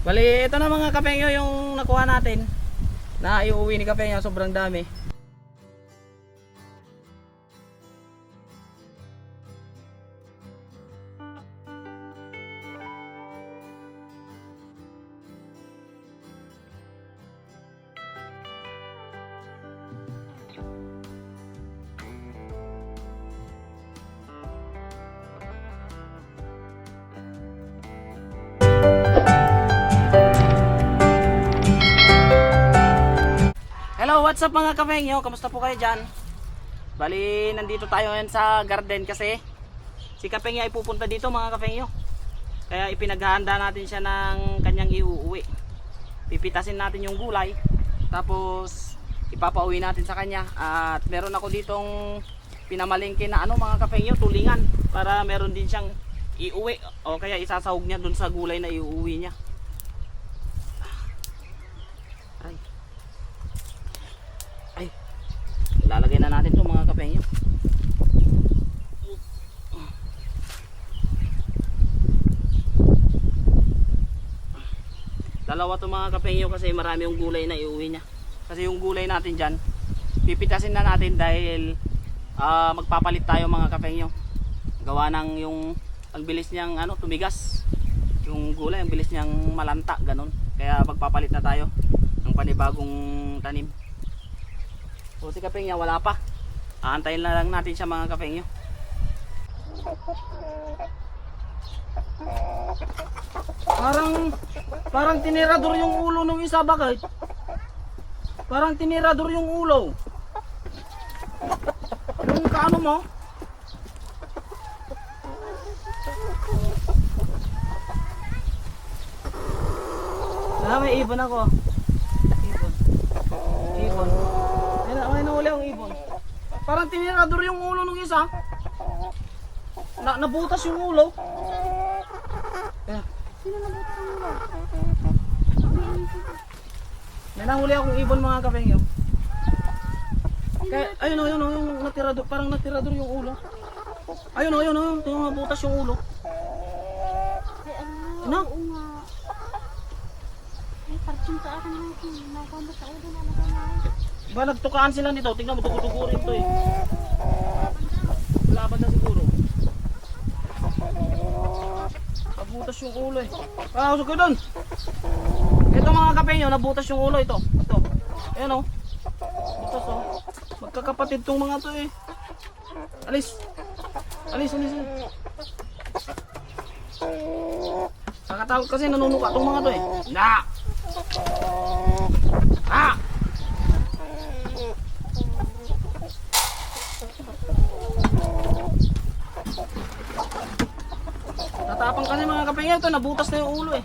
Bali, ito na mga kapengyo yung nakuha natin. Na iuwi ni kapengyo, sobrang dami. What's up mga kapengyo? Kamusta po kayo dyan? Bali, nandito tayo ngayon sa garden kasi si kapengyo ay pupunta dito mga kapengyo. Kaya ipinaghahanda natin siya ng kanyang iuuwi. Pipitasin natin yung gulay. Tapos ipapauwi natin sa kanya. At meron ako ditong pinamalingkin na ano mga kapengyo, tulingan. Para meron din siyang iuwi. O kaya isasahog niya dun sa gulay na iuuwi niya. Ay. Ay. Lalagay na natin 'to mga kapengyo. Dalawa 'to mga kapengyo kasi marami yung gulay na iuwi niya. Kasi yung gulay natin diyan, pipitasin na natin dahil ah, magpapalit tayo mga kapengyo. Gawa ng yung ang bilis niyang ano tumigas. Yung gulay ang bilis niyang malanta ganun. Kaya magpapalit na tayo ng panibagong tanim. O si Kapengya wala pa. Aantayin na lang natin siya mga Kapengyo. Parang parang tinirador yung ulo ng isa bakit? Parang tinirador yung ulo. Yung kaano mo? Ah, may ibon ako. Ibon. Ibon. May, na, may nahuli akong ibon. Parang tinirador yung ulo ng isa. Na, nabutas yung ulo. Kaya, Sino nabutas ang ulo? May nahuli akong ibon mga kapengyo. Kaya, ayun o, ayun o, yung natirador, parang natirador yung ulo. Ayun o, ayun o, yung nabutas yung ulo. Ay, ano? Ano? Oo nga. Ay, parang sa akin natin. Nakakamba sa ulo na naman. Ba nagtukaan sila nito, tingnan mo, tugo-tugo rin to eh. Laban na siguro. Nabutas yung ulo eh. Ah, usok ko doon. Ito mga kapengyo, nabutas yung ulo ito. Ito. Ayan oh. Butas oh. Magkakapatid tong mga to eh. Alis. Alis, alis. alis. Nakatawag kasi nanunuka tong mga to eh. Na! Ah! Tatapang kasi mga kapengyo ito, nabutas na yung ulo eh.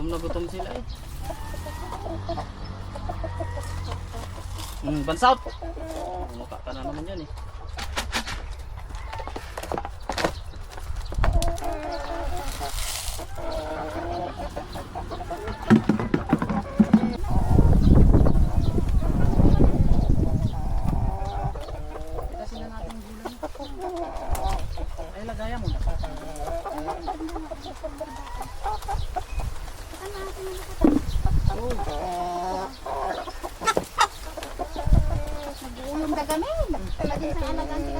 Gutom na gutom sila eh. Hmm, bansaut. Mukha ka na naman yan eh. 妈妈，干这。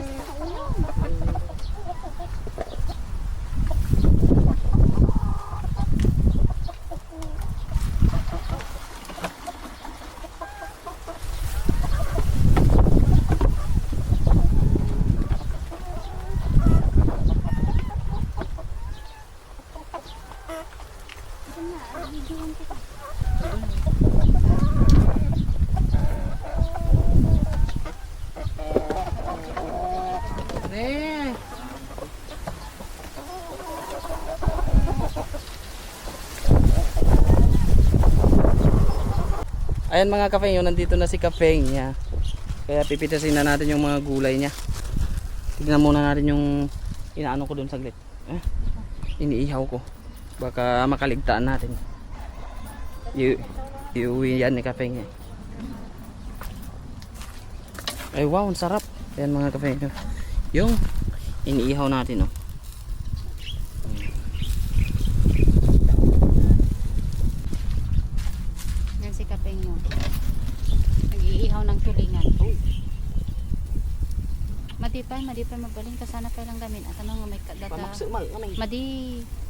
Ayan mga kapeng, nandito na si kapeng niya. Kaya pipitasin na natin yung mga gulay niya. Tignan muna natin yung inaano ko doon saglit. Eh, iniihaw ko. Baka makaligtaan natin. I iuwi yan ni kapeng eh. Ay wow, ang sarap. Ayan mga kape. Yung iniihaw natin oh. Yan si Kapeng nyo. Nag-iihaw ng tulingan. Oh. Madipay, madipay magaling ka sana pa lang gamin. At ano nga may kadata. Pamaksa, anay. Madi.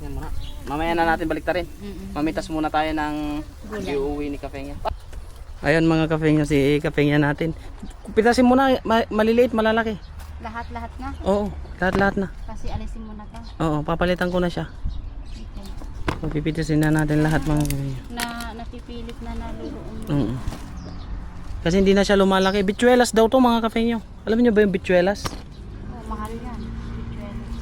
Yan muna. Mamaya na natin balik rin. Mm-mm. Mamitas muna tayo ng iuwi ni Kafengya. Ayan mga Kafengya, si Kafengya natin. Pitasin muna, ma- maliliit, malalaki. Lahat-lahat na. Oo, lahat-lahat na. Kasi alisin mo na to. Oo, papalitan ko na siya. Okay. Pipitisin na natin lahat mga Kafengya. Na napipilit na naluluon mo. Oo. Kasi hindi na siya lumalaki. Bituelas daw to mga Kafengya. Alam niyo ba yung bituelas? Oh, mahal yan. Bituelas.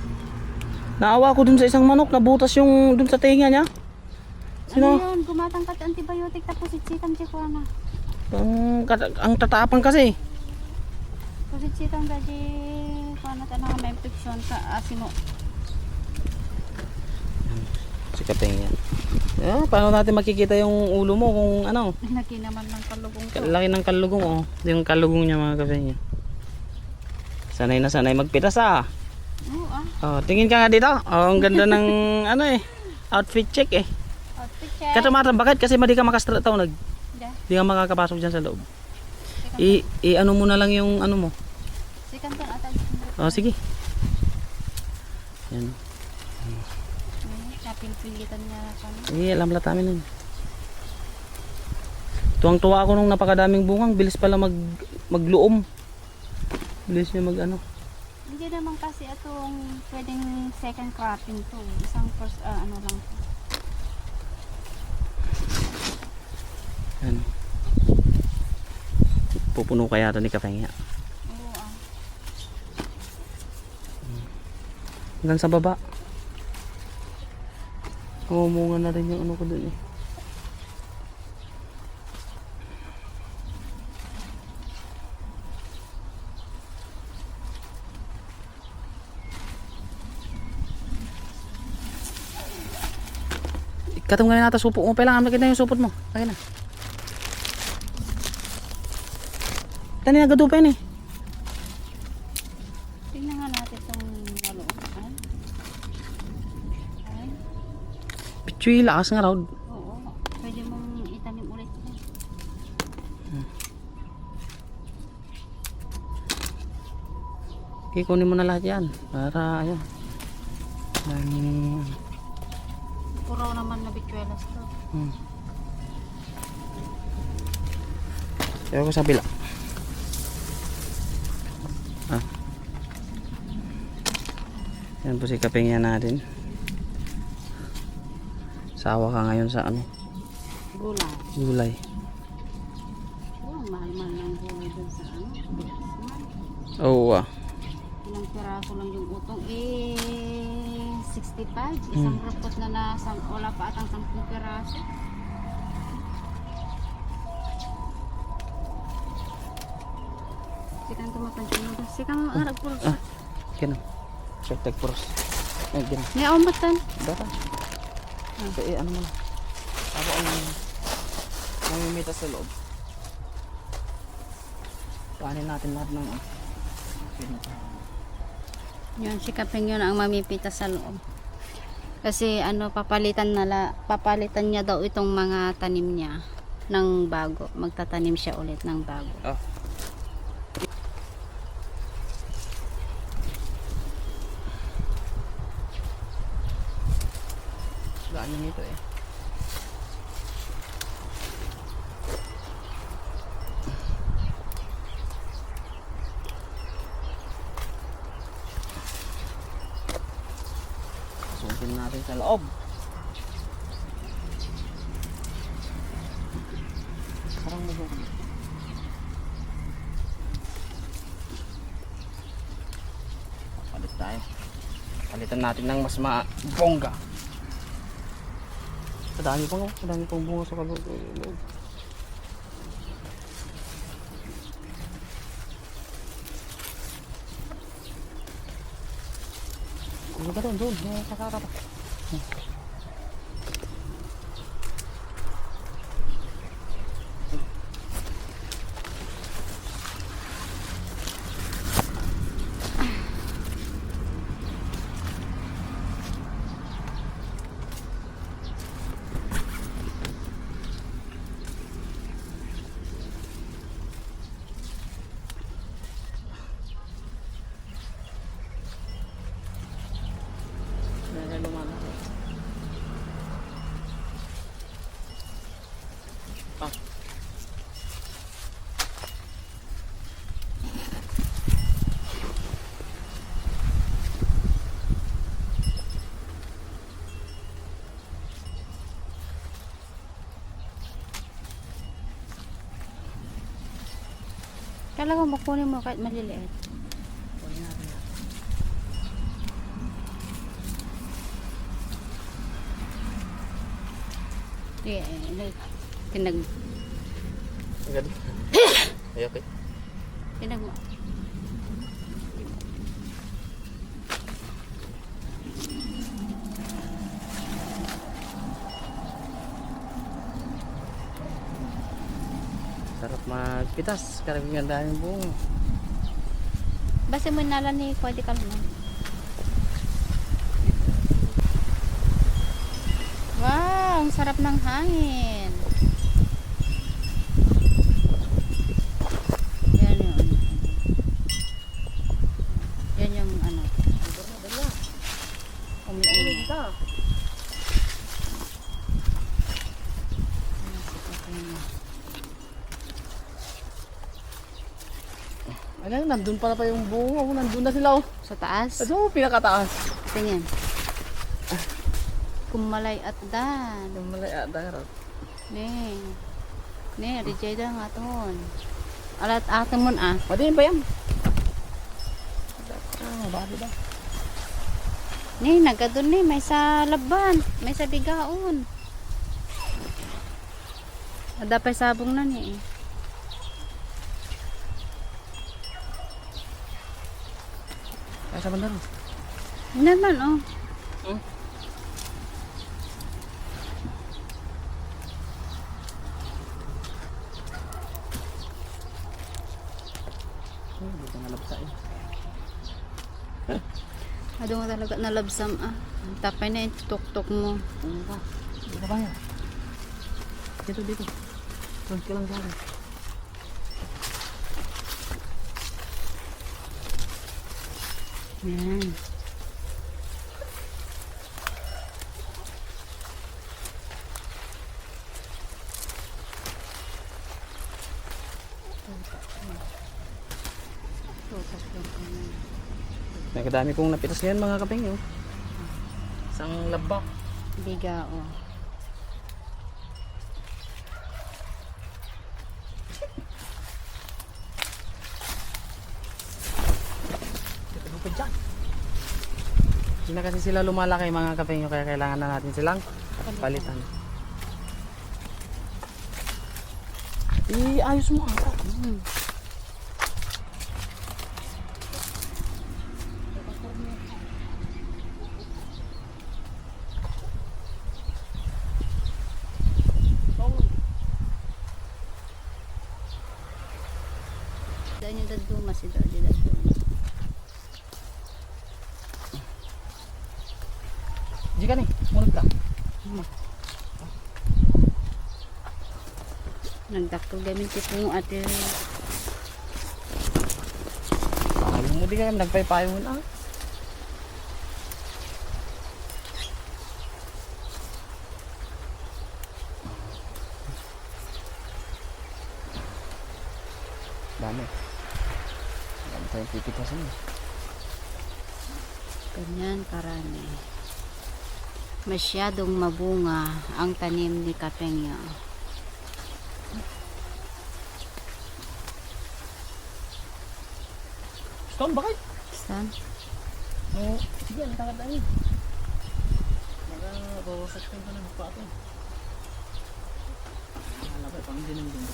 Naawa ko dun sa isang manok, nabutas yung dun sa tinga niya. Ano Sino? yun? Gumatang ka antibiotic tapos sitsitan siya ko na. Ang, ang tatapang kasi. Kusitsitan ka di paano ka na may infection sa asimo. Si Kafengya. Ah, paano natin makikita yung ulo mo kung ano? Laki naman ng kalugong to. Laki ng kalugong oh. Yung kalugong niya mga Kafengya. Sanay na sanay magpitas ah. Ah. Oh, tingin ka nga dito. Oh, ang ganda ng ano eh. Outfit check eh. Outfit check. Katamatan bakit? Kasi madi ka makastra tao nag. Yeah. Di ka makakapasok diyan sa loob. I, i ano mo na lang yung ano mo. Oh, sige. Yan. Napilpilitan niya na kami. Sige, alam la namin nun. Tuwang-tuwa ako nung napakadaming bungang, bilis pala mag magluom. Bilis niya mag ano. Hindi naman kasi itong pwedeng second cropping to. Isang first, ah, ano lang to. Yan. Pupuno kaya to ni Kapengya. Oo ah. Hanggang sa baba. Umumunga na rin yung ano ko dun eh. Katong ngayon nata supot mo. Kailangan makita yung supot mo. Akin na. Tani nagadupin eh. Tingnan nga natin itong nalooban. Ay. Pichuy, lakas nga raw. Oo. Pwede mong itanim ulit yan. Okay, kunin mo na lahat yan. Para, ayun. Daming, Puro naman na bituelas to. Hmm. Kaya ko sa bila. Ah. Yan po si kapingya natin. Sawa ka ngayon sa ano, Gulay. gulay. Oo, mahal-mahal ng gulay dun sa ano. Oo ah. Ilang piraso lang yung utong. Eh, 65. Isang Hmm. repot na na sang, wala pa atang 10 piraso. Sikang tumapansin mo. Sikang arag po. Ah. Ganun. Tag pros. Ay, ganun. May aumbatan. Dara. So, eh, ano mo na. Ako ang namimita sa loob. Kanin natin lahat ng ano. Yun, si Kapeng yun ang mamipita sa loob. Kasi ano, papalitan na la, papalitan niya daw itong mga tanim niya ng bago. Magtatanim siya ulit ng bago. Oh. Gaan yun ito eh. Sumpin natin sa loob. Parang mo Palit tayo. Palitan natin ng mas ma-bongga. Madami pang, oh. madami pang bunga sa kaloob. Ano ka doon, doon, may kakakata. Kailangan mo kunin mo kahit maliliit. Yan. Sige, eh, tinag. Ay, okay. tinag mo. Sarap magpitas. Karamihan dahil yung buong. Basta mo nala ni pwede ka lang. Wow, ang sarap ng hangin. Yan yung ano. Yan yung ano. Umiinit. ka. Ano, nandun pala pa yung bunga. Oh, nandun na sila oh. Sa taas? Ano, pinakataas. Tingin. Kumalay at dan. Yung malay darat. Ne. Ne, rejeda nga ton. Alat ato mon ah. Madiin ba yan? Ah, mabali ba? Ni, nagadun ni, may sa laban, may sa bigaon. Adapay sabong na ni. eh. Kaya sa bandaro. Naman oh. Hmm? Oh, dito nalabsa eh. Ado nga talaga nalabsam ah. Tapay na yung tuk-tuk mo. Ano ba? Dito ba yan? Dito, dito. Front ka lang sa akin. Yan. Nagkadami kong napitas ngayon mga kapeng yun. Isang laba. Bigao. Dito na kasi sila lumalaki mga kapeng yun kaya kailangan na natin silang palitan. Eh, ayos mo ata. Hmm. Dahil yung daduma si Daddy Di ka ni, munod ka. Nagdakto gamit si Pungo ate. Ayaw mo di ka nagpaypayo mo na. Dami. Dami tayong pipitasin. Ganyan karami. Masyadong mabunga ang tanim ni Kapengyo. Stone, bakit? Saan? Oo. Sige, ang tangad tayo. Nag-rosak ka pa ng pato. Halapay, pang dinim din.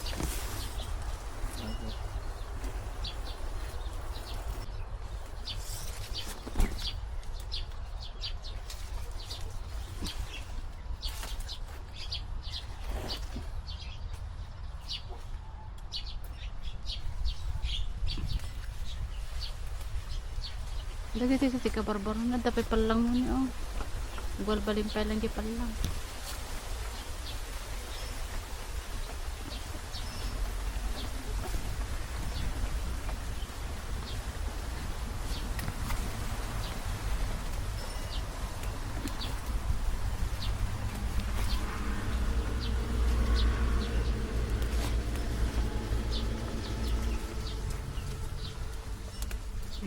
Lagi dito tika barbaro na dapat palang ni oh. Igual balim pa lang di palang.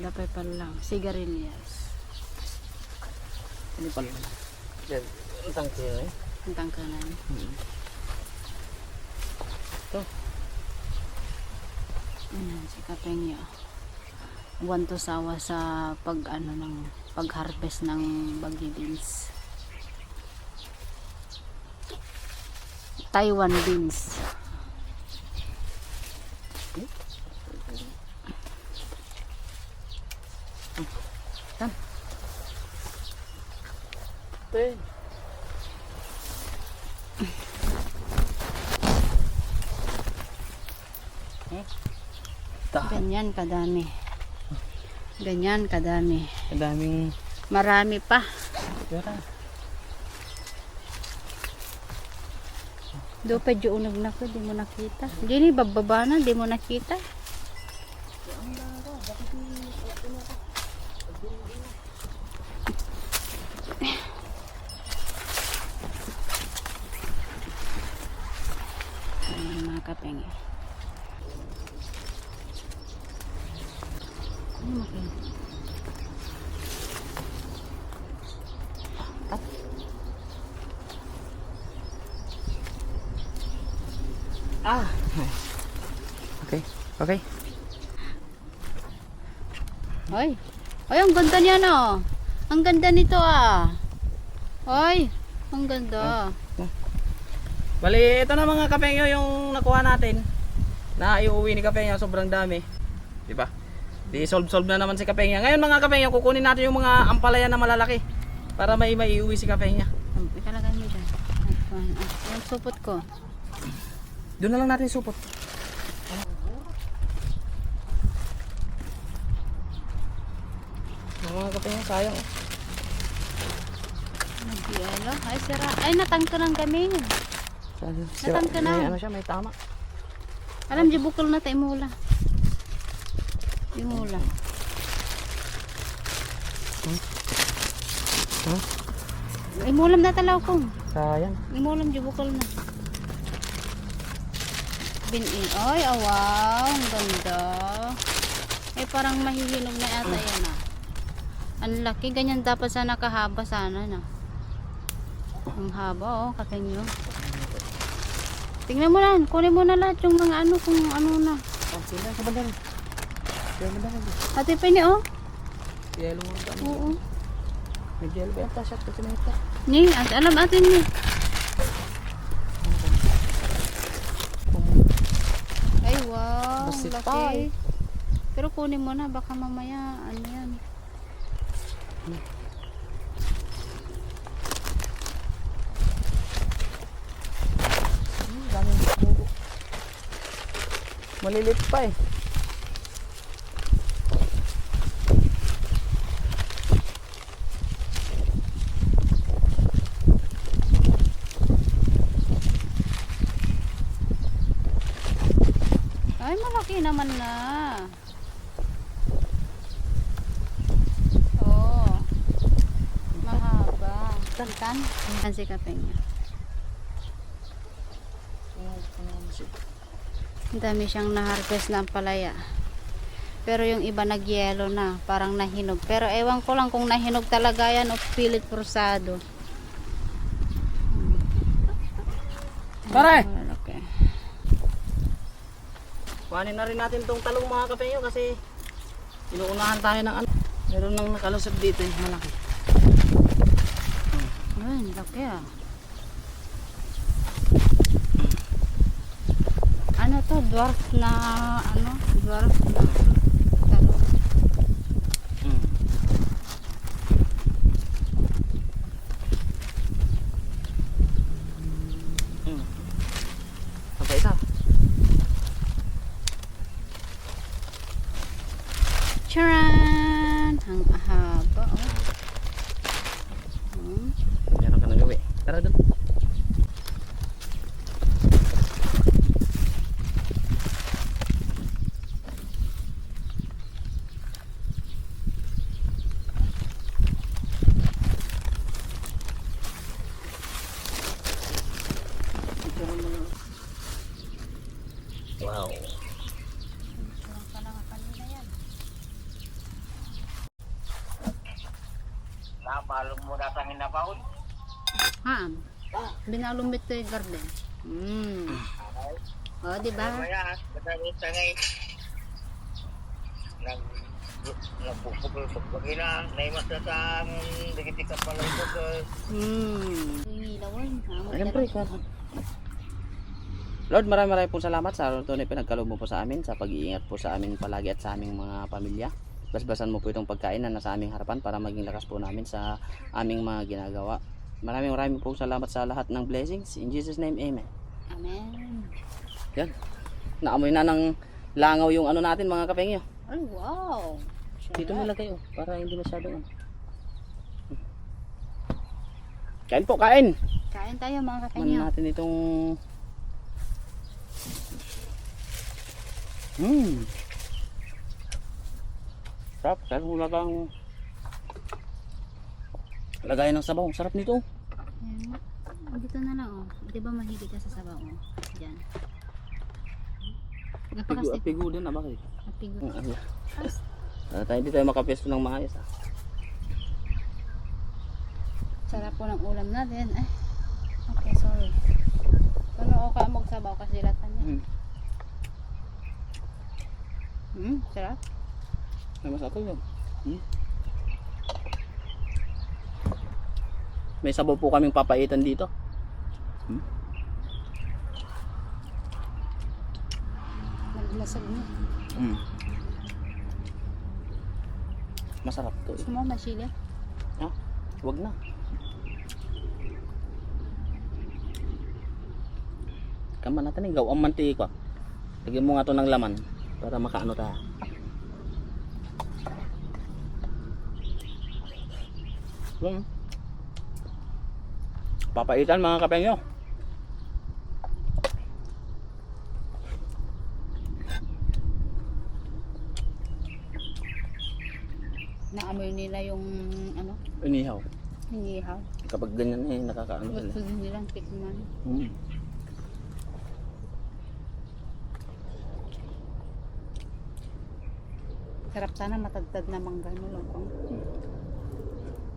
Dapat palang sigarilyas. Ini pala. Yan, ang tangke eh. Ang tangkanan. Hmm. Ito. Ayan, si Kapengyo. Buwan to sawa sa pag ano ng pag-harvest ng bagyo beans. Taiwan beans. Eh? Ta. Ganyan kadami. Ganyan kadami. Ang daming Marami pa. pera. Do pa unag na ko, di mo nakita. Dini bababa na, di mo nakita. Ayan mga kapeng. Ano mo kayo? Ah. Okay. Okay. Hoy. Hoy, ang ganda niya no. Ang ganda nito ah. Hoy, ang ganda. Bali, ito na mga kapengyo yung nakuha natin. Na iuwi ni Kapengyo, sobrang dami. Di ba? Di solve-solve na naman si Kapengyo. Ngayon mga Kapengyo, kukunin natin yung mga ampalaya na malalaki. Para may maiuwi si Kapengyo. Ikalagay mo dyan. Yung supot ko. Doon na lang natin supot. Mga Kapengyo, sayang. Nagyelo. Ay, sira. Ay, natangka ng kami. Sayang. Natang ka na. May ano siya, may tama. Alam, di bukol na tayo mula. Yung mula. Huh? Ay, mulam na talaw ko. Sayang. Ay, mulam, di bukol na. Bin-in. Ay, oh, wow. Ang ganda. Eh, parang mahihinog na yata yan ah. Ang laki. Ganyan dapat sana kahaba sana na. Ang haba oh, kakanyo. Tingnan mo na. Kunin mo na lahat yung mga ano kung ano na. Oh, sila sa bandang. Sila sa bandang. Ate Penny oh. Yellow mo? Oo. May yellow ba yung kasi na ito? Ni, at alam atin ni. Ay, wow. Laki. eh. Pero kunin mo na, baka mamaya, ano yan. Malilit pa eh. Ay, malaki naman na. Oo. Mahaba. Tantan si kapeng niya. Ang dami siyang na-harvest na palaya. Pero yung iba nag-yellow na, parang nahinog. Pero ewan ko lang kung nahinog talaga yan o pilit prusado. Pare! Malaki. Kuhanin na rin natin tong talong mga kapeyo kasi inuunahan tayo ng ano. Meron nang nakalusot dito eh, malaki. Ay, laki ah. Ano to? Dwarf na, ano? Dwarf na talong. Mm. Mm. Apa isa? Charan! Ang haba, oh. Hmm. Meron ka nagawi. Tara doon. Wow. Napalong mo datang inapaon. Ha? Binalumbit ko yung garden. Hmm. Oh, di ba? Kaya, kadang tangay. nag nagpupugol pagpagina naimas na sa ang digitika pala ito ko Hmm. Siyempre, ka. Lord, maraming maraming pong salamat sa araw na pinagkaloob mo po sa amin, sa pag-iingat po sa amin palagi at sa aming mga pamilya. Basbasan mo po itong pagkain na nasa aming harapan para maging lakas po namin sa aming mga ginagawa. Maraming maraming pong salamat sa lahat ng blessings. In Jesus' name, Amen. Amen. Yan. Naamoy na ng langaw yung ano natin mga kapengyo. Ay, wow. Dito nilagay oh, para hindi masyadong ano. Kain po, kain! Kain tayo mga Man kakanyo. natin itong Hmm. Sarap, sarap mo lang lagay ng sabaw. Sarap nito. Ayan. Dito na lang oh. Di ba mahigit ka sa sabaw oh. Diyan. Pigo, Napakastik. pigo din na bakit? Napigo. Hmm, ano. Para tayo hindi tayo makapesto ng maayos ah. Sarap po ng ulam natin. Eh. Okay, sorry. Ano ang magsabaw kasi latan niya. Hmm. Hmm, sarap. Ay, mas ako yun. Hmm? May sabaw po kaming papaitan dito. Naglasag mo. Hmm. Masarap to eh. Gusto mo masilya? Ah, wag na. Kama natin eh, gawang mantika. Lagyan mo nga to ng laman para makaano tayo. Hmm. Papaitan mga kapengyo. Naamoy nila yung ano, Inihaw. hinihaw. Kapag ganyan eh, nakakaano. Gusto din nilang tikman. Hmm. Sarap sana matagtad na mangga no longkong.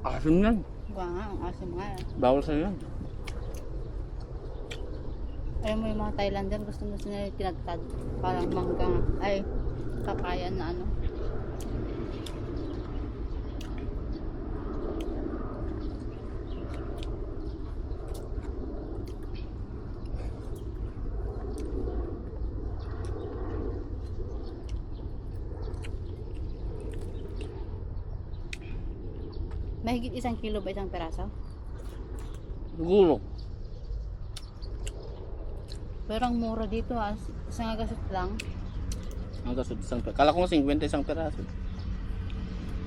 Asim yan. Ba nga, ang asim nga. eh. Bawal sa yan. Ayaw mo yung mga Thailander, gusto gusto nila yung tinagtad. Parang mangga. Ay, kakayan na ano. Mahigit isang kilo ba isang peraso? Siguro. Pero ang mura dito ha, isang agasot lang. Ang kasod isang peraso. Kala ko nga 50 isang peraso.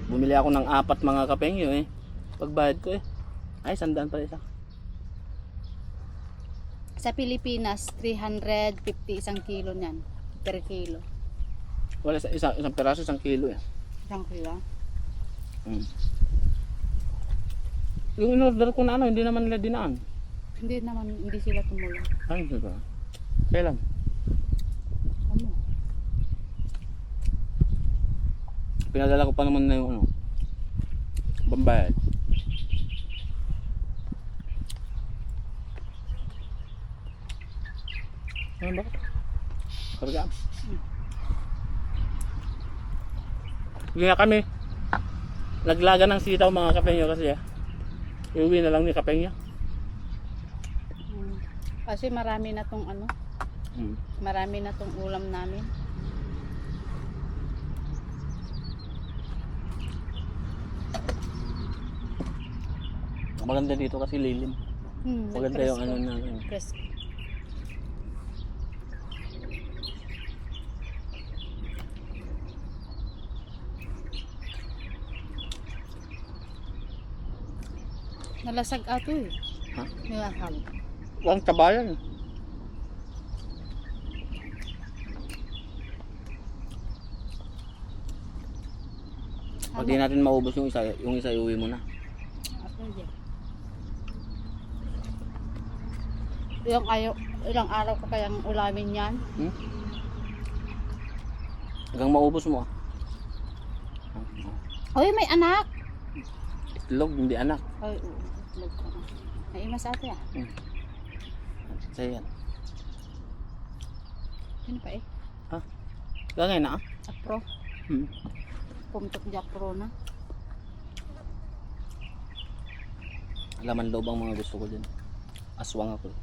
Bumili ako ng apat mga kapengyo eh. Pagbayad ko eh. Ay, sandaan pala isa. Sa Pilipinas, 350 isang kilo niyan. Per kilo. Wala isa, isang, isang peraso, isang kilo eh. Isang kilo. Hmm. Yung in-order ko na ano, hindi naman nila dinaan. Hindi naman, hindi sila tumulong. Ay, hindi ba? Kailan? Ano? Pinadala ko pa naman na yung ano. Pambayad. Ano ba? Karga. Hindi na kami. Naglaga ng sitaw mga kapengyo kasi ah. Iuwi na lang ni kapengyo. Mm. Kasi marami na tong ano, Hmm. marami na tong ulam namin. Maganda dito kasi lilim. Hmm, Maganda yung ano na. ano. Nalasag ato eh. Ha? Nilahal. Huwag tabayan. Pag di natin maubos yung isa, yung isa iuwi mo na. Pwede. Ilang, ayaw, ilang araw ko kayang ulamin yan. Hmm? Hanggang maubos mo ah. Hoy, may anak! Itlog, hindi anak. Ay, oo. Itlog ko. May ima sa ate ah. Sa'yo yan. Yun pa eh. Gagay na ah. Apro. Hmm. Pumtok jakro na. Laman loob ang mga gusto ko din. Aswang ako.